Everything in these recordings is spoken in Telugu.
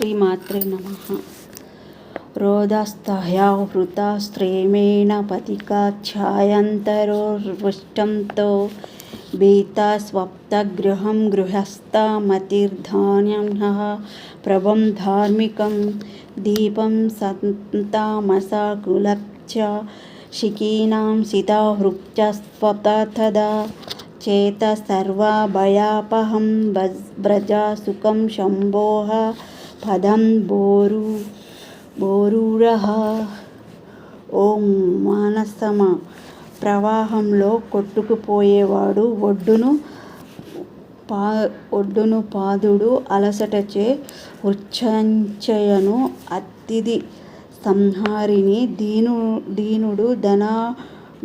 श्रीमातृ नमः। रोदास्ताया पति का पथिकाच्छायन्तरोर्वृष्टं तो भीता स्वप्तगृहं गृहस्थामतिर्धान्यः प्रभं धार्मिकं दीपं सन्तामसाकुलच्च शिखीना सीता स्वतदा चेत सर्वाभयापहं व्रजा सुखम शम्भोः పదం బోరు బోరూరహ. ఓం మానసమ ప్రవాహంలో కొట్టుకుపోయేవాడు ఒడ్డును పా ఒడ్డును పాదుడు అలసటచే ఉచ్చంచయను అతిథి సంహారిణి దీను దీనుడు ధనా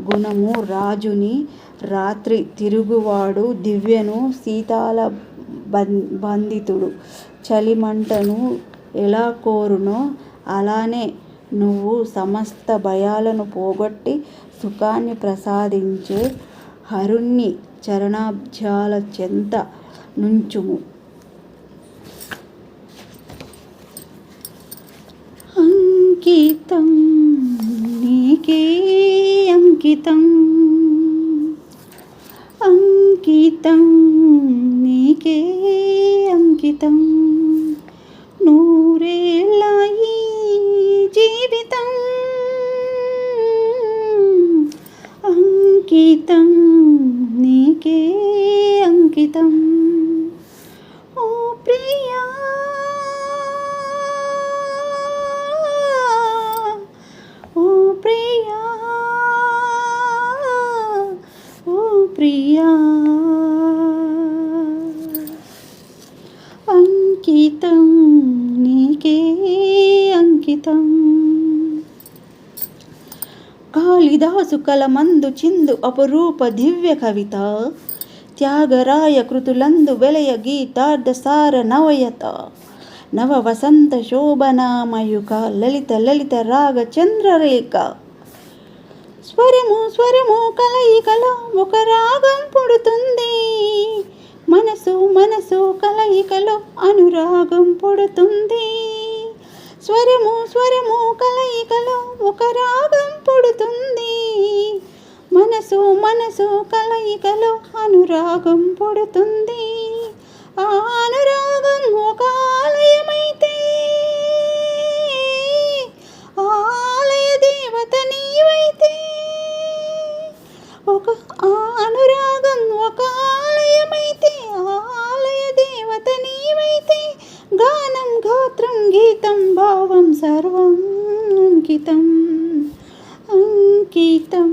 గుణము రాజుని రాత్రి తిరుగువాడు దివ్యను సీతాల బంధితుడు. చలిమంటను ఎలా కోరునో అలానే నువ్వు సమస్త భయాలను పోగొట్టి సుఖాన్ని ప్రసాదించే హరుణ్ణి చరణాబ్జాల చెంత నుంచుము. అంకితం నీకే అంకితం. అంకితం జీవితం నీకే అంకితం. ఓ ప్రియా ఓ ప్రియా ఓ ప్రియా. అంకితం నీకే అంకితం. కాళిదాసు కలమందు చిందు అపరూప దివ్య కవిత త్యాగరాయ కృతులందు వెలయ గీతార్థసార నవయత నవ వసంత శోభనామయుక లలిత లలిత రాగ చంద్రరేఖ స్వరము స్వరము కలయికలో ఒక రాగం పుడుతుంది మనసు మనసు కలయికలో అనురాగం పుడుతుంది స్వరము స్వరము కలయికలో ఒక రాగం పుడుతుంది. మనసు మనసు కలయికలో అనురాగం పుడుతుంది. ఆ అనురాగం ఒక ఆలయమైతే ఆలయ దేవత నీవైతే. ఒక అనురాగం ఒక ఆలయమైతే ఆలయ దేవత నీవైతే. గానం గాత్రం గీతం భావం సర్వం అంకితం. అంకితం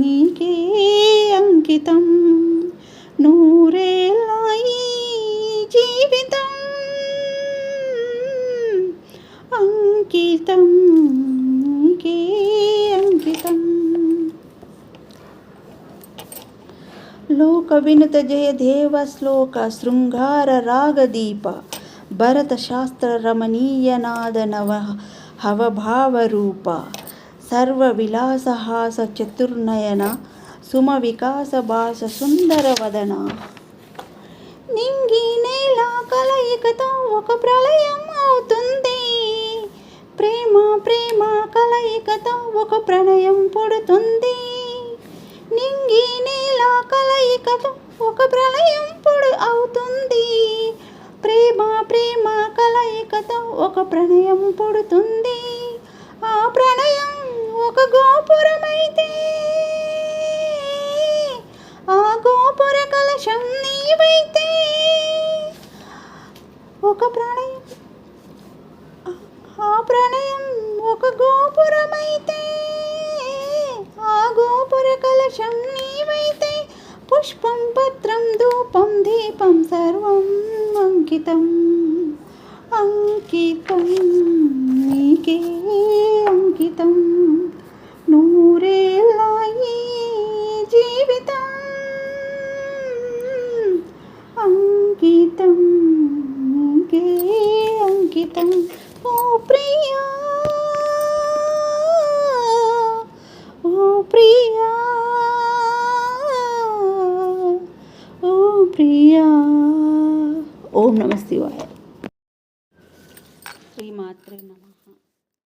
నీకే అంకితం. నూరేలాయి జీవితం. అంకితం నీకే అంకితం. లోక వినుత జయ దేవ శ్లోక శృంగార రాగదీప భరత శాస్త్ర రమణీయనాద నవ హవభావ సర్వ విలాసహాస చతుర్నయన సుమ వికాస భాష సుందర వదన నింగి నేల కలయికతో ఒక ప్రళయం అవుతుంది. ప్రేమ ప్రేమ కలయికతో ఒక ప్రణయం పుడుతుంది. నింగి నేల కలయికతో ఒక ప్రళయం పొడు అవుతుంది. ప్రేమ ప్రేమ కలయికతో ఒక ప్రణయం పుడుతుంది. ఆ ప్రణయం ఒక గోపురమైతే. ఆ గోపుర కలశం నీవైతే. ఒక ప్రణయం. ఆ ప్రణయం ఒక గోపురమైతే. ఆ గోపుర కలశం నీవైతే. పుష్పం పత్రం ధూపం దీపం సర్వం అంకితం. అంకితం. ఓ ప్రియా ఓం నమ శివాయ శ్రీమాత్రే నమ